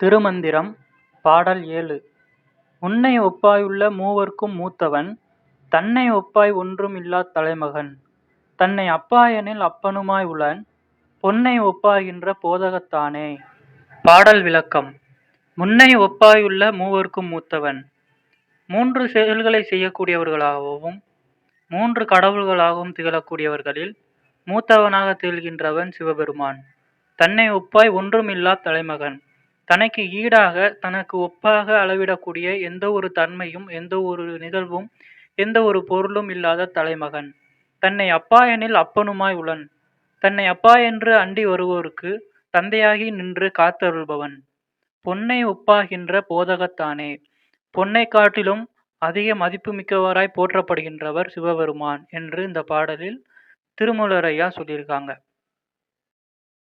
திருமந்திரம் பாடல் ஏழு. உன்னை ஒப்பாயுள்ள மூவர்க்கும் மூத்தவன் தன்னை ஒப்பாய் ஒன்றும் இல்லா தலைமகன். தன்னை அப்பாயனில் அப்பனுமாய் உளன் பொன்னை ஒப்பாகின்ற போதகத்தானே. பாடல் விளக்கம். முன்னை ஒப்பாயுள்ள மூவர்க்கும் மூத்தவன் மூன்று செயல்களை செய்யக்கூடியவர்களாகவும் மூன்று கடவுள்களாகவும் திகழக்கூடியவர்களில் மூத்தவனாக திகழ்கின்றவன் சிவபெருமான். தன்னை ஒப்பாய் ஒன்றுமில்லா தலைமகன். தனக்கு ஈடாக தனக்கு ஒப்பாக அளவிடக்கூடிய எந்த ஒரு தன்மையும் எந்த ஒரு நிகழ்வும் எந்த ஒரு பொருளும் இல்லாத தலைமகன். தன்னை அப்பா எனில் அப்பனுமாய் உளன். தன்னை அப்பா என்று அண்டி வருவோருக்கு தந்தையாகி நின்று காத்தருள்பவன். பொன்னை ஒப்பாகின்ற போதகத்தானே. பொன்னை காட்டிலும் அதிக மதிப்புமிக்கவராய் போற்றப்படுகின்றவர் சிவபெருமான் என்று இந்த பாடலில் திருமூலரையா சொல்லியிருக்காங்க.